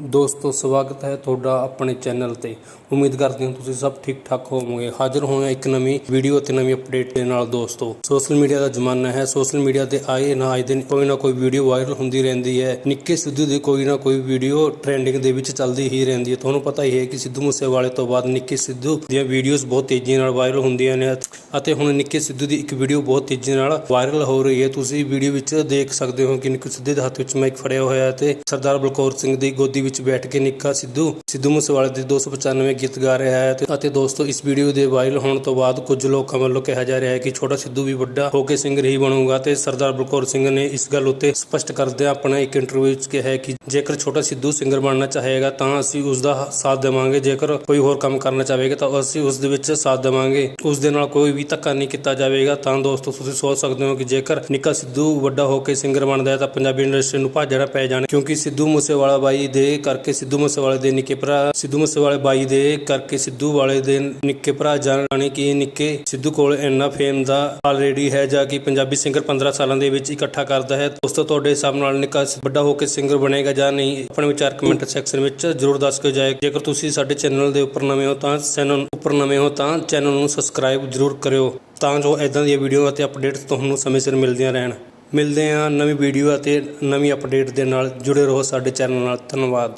ਦੋਸਤੋ, ਸਵਾਗਤ ਹੈ ਤੁਹਾਡਾ ਆਪਣੇ ਚੈਨਲ ਤੇ। ਉਮੀਦ ਕਰਦੇ ਹਾਂ ਤੁਸੀਂ ਸਭ ਠੀਕ ਠਾਕ ਹੋਵੋਗੇ। ਹਾਜ਼ਰ ਹੋਏ ਇੱਕ ਨਵੀਂ ਵੀਡੀਓ ਤੇ ਨਵੀਂ ਅਪਡੇਟ ਦੇ ਨਾਲ, ਦੋਸਤੋ। ਸੋਸ਼ਲ ਮੀਡੀਆ ਦਾ ਜ਼ਮਾਨਾ ਹੈ। ਸੋਸ਼ਲ ਮੀਡੀਆ ਤੇ ਆਏ ਨਾ ਆਏ ਦਿਨ ਕੋਈ ਨਾ ਕੋਈ ਵੀਡੀਓ ਵਾਇਰਲ ਹੁੰਦੀ ਰਹਿੰਦੀ ਹੈ। ਨਿੱਕੇ ਸਿੱਧੂ ਦੀ ਕੋਈ ਨਾ ਕੋਈ ਵੀਡੀਓ ਟ੍ਰੈਂਡਿੰਗ ਦੇ ਵਿੱਚ ਚੱਲਦੀ ਹੀ ਰਹਿੰਦੀ ਹੈ। ਤੁਹਾਨੂੰ ਪਤਾ ਹੀ ਹੈ ਕਿ ਸਿੱਧੂ ਮੂਸੇਵਾਲੇ ਤੋਂ ਬਾਅਦ ਨਿੱਕੇ ਸਿੱਧੂ ਦੀਆਂ ਵੀਡੀਓਜ਼ ਬਹੁਤ ਤੇਜ਼ੀ ਨਾਲ ਵਾਇਰਲ ਹੁੰਦੀਆਂ ਨੇ। ਅਤੇ ਹੁਣ ਨਿੱਕੇ ਸਿੱਧੂ ਦੀ ਇੱਕ ਵੀਡੀਓ ਬਹੁਤ ਤੇਜ਼ੀ ਨਾਲ ਵਾਇਰਲ ਹੋ ਰਹੀ ਹੈ। ਤੁਸੀਂ ਵੀਡੀਓ ਵਿੱਚ ਦੇਖ ਸਕਦੇ ਹੋ ਕਿ ਨਿੱਕੇ ਸਿੱਧੂ ਦੇ ਹੱਥ ਵਿੱਚ ਮਾਈਕ ਫੜਿਆ ਹੋਇਆ ਹੈ ਤੇ ਸਰਦਾਰ ਬਲਕੌਰ ਸਿੰਘ ਦੀ ਗੋਦੀ ਵਿੱਚ ਬੈਠ ਕੇ ਨਿੱਕਾ ਸਿੱਧੂ ਸਿੱਧੂ ਮੂਸੇਵਾਲੇ ਦੇ 295 ਗੀਤ ਗਾ ਰਿਹਾ ਹੈ ਅਤੇ ਦੋਸਤੋ, ਇਸ ਵੀਡੀਓ ਦੇ ਵਾਇਰਲ ਹੋਣ ਤੋਂ ਬਾਅਦ ਕੁਝ ਲੋਕਾਂ ਵੱਲੋਂ ਕਿਹਾ ਜਾ ਰਿਹਾ ਹੈ ਕਿ ਛੋਟਾ ਸਿੱਧੂ ਵੀ ਵੱਡਾ ਹੋ ਕੇ ਸਿੰਗਰ ਹੀ ਬਣੂਗਾ ਤੇ ਸਰਦਾਰ ਬਲਕੌਰ ਸਿੰਘ ਨੇ ਇਸ ਗੱਲ ਉੱਤੇ ਸਪਸ਼ਟ ਕਰਦਿਆਂ ਆਪਣਾ ਇੱਕ ਇੰਟਰਵਿਊ ਵਿੱਚ ਕਿਹਾ ਹੈ ਕਿ ਜੇਕਰ ਛੋਟਾ ਸਿੱਧੂ ਸਿੰਗਰ ਬਣਨਾ ਚਾਹੇਗਾ ਤਾਂ ਅਸੀਂ ਉਸ ਦਾ ਸਾਥ ਦੇਵਾਂਗੇ। ਜੇਕਰ ਕੋਈ ਹੋਰ ਕੰਮ ਕਰਨਾ ਚਾਹੇਗਾ ਤਾਂ ਅਸੀਂ ਉਸ ਦੇ ਵਿੱਚ ਸਾਥ ਦੇਵਾਂਗੇ। ਉਸ ਦੇ ਨਾਲ ਕੋਈ ਵੀ ਧੱਕਾ ਨਹੀਂ ਕੀਤਾ ਜਾਵੇਗਾ, ਤਾਂ ਦੋਸਤੋ ਤੁਸੀਂ ਸੋਚ ਸਕਦੇ ਹੋ ਕਿ ਜੇਕਰ ਨਿੱਕਾ ਸਿੱਧੂ ਵੱਡਾ ਹੋ ਕੇ ਸਿੰਗਰ ਬਣਦਾ ਹੈ ਤਾਂ ਪੰਜਾਬੀ ਇੰਡਸਟਰੀ ਨੂੰ ਭਾਜੜਾ ਪੈ ਜਾਣਾ, ਕਿਉਂਕਿ ਸਿੱਧੂ ਮੂਸੇਵਾਲਾ ਬਾਈ ਦੇ ਕਰਕੇ ਸਿੱਧੂ ਮੂਸੇਵਾਲੇ ਦੇ ਨਿੱਕੇ ਭਰਾ, ਸਿੱਧੂ ਮੂਸੇਵਾਲੇ ਬਾਈ ਦੇ ਕਰਕੇ ਸਿੱਧੂ ਵਾਲੇ ਦੇ ਨਿੱਕੇ ਭਰਾ ਜਾਣੀ ਕਿ ਨਿੱਕੇ ਸਿੱਧੂ ਕੋਲ ਇੰਨਾ ਫੇਮ ਦਾ ਆਲਰੇਡੀ ਹੈ ਜਾਂ ਕਿ ਪੰਜਾਬੀ ਸਿੰਗਰ 15 ਸਾਲਾਂ ਦੇ ਵਿੱਚ ਇਕੱਠਾ ਕਰਦਾ ਹੈ, ਦੋਸਤੋ ਤੁਹਾਡੇ ਹਿਸਾਬ ਨਾਲ ਨਿੱਕਾ ਵੱਡਾ ਹੋ ਕੇ ਸਿੰਗਰ ਬਣੇਗਾ ਜਾਂ ਨਹੀਂ, ਆਪਣੇ ਵਿਚਾਰ ਕਮੈਂਟ ਸੈਕਸ਼ਨ ਵਿੱਚ ਜ਼ਰੂਰ ਦੱਸ ਕੇ ਜਾਏ ਜੇਕਰ ਤੁਸੀਂ ਸਾਡੇ ਚੈਨਲ ਦੇ ਉੱਪਰ ਨਵੇਂ ਹੋ ਤਾਂ ਚੈਨਲ ਉੱਪਰ ਨਵੇਂ ਹੋ ਤਾਂ ਚੈਨਲ ਨੂੰ ਸਬਸਕ੍ਰਾਈਬ ਜ਼ਰੂਰ ਕਰਿਓ ਤਾਂ ਜੋ ਇਦਾਂ ਦੀਆਂ ਵੀਡੀਓ ਅਤੇ ਅਪਡੇਟਸ ਤੁਹਾਨੂੰ ਸਮੇਂ ਸਿਰ ਮਿਲਦੀਆਂ ਰਹਿਣ। ਮਿਲਦੇ ਹਾਂ ਨਵੀਂ ਵੀਡੀਓ ਅਤੇ ਨਵੀਂ ਅਪਡੇਟ ਦੇ ਨਾਲ ਜੁੜੇ ਰਹੋ ਸਾਡੇ ਚੈਨਲ ਨਾਲ। ਧੰਨਵਾਦ।